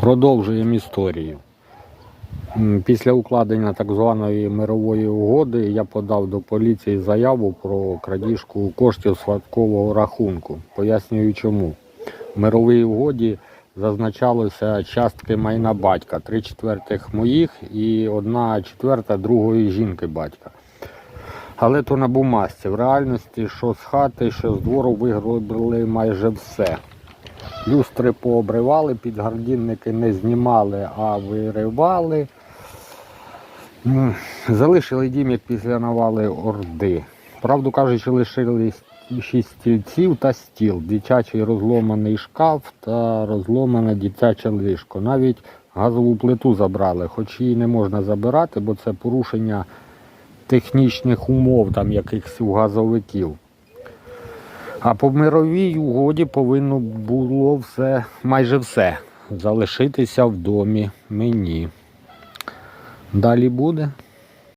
Продовжуємо історію. Після укладення так званої мирової угоди я подав до поліції заяву про крадіжку коштів з рахунку. Пояснюю чому. В мировій угоді зазначалося частки майна батька, три четвертих моїх і одна четверта другої жінки батька. Але то на бумажці. В реальності, що з хати, що з двору вигробили майже все. Люстри пообривали, підгардінники не знімали, а виривали. Залишили дім, як після навали Орди. Правду кажучи, лишили шість стільців та стіл, дитячий розломаний шкаф та розломане дитяче ліжко. Навіть газову плиту забрали, хоч її не можна забирати, бо це порушення технічних умов там якихось у газовиків. А по мировій угоді повинно було все, майже все, залишитися в домі мені. Далі буде.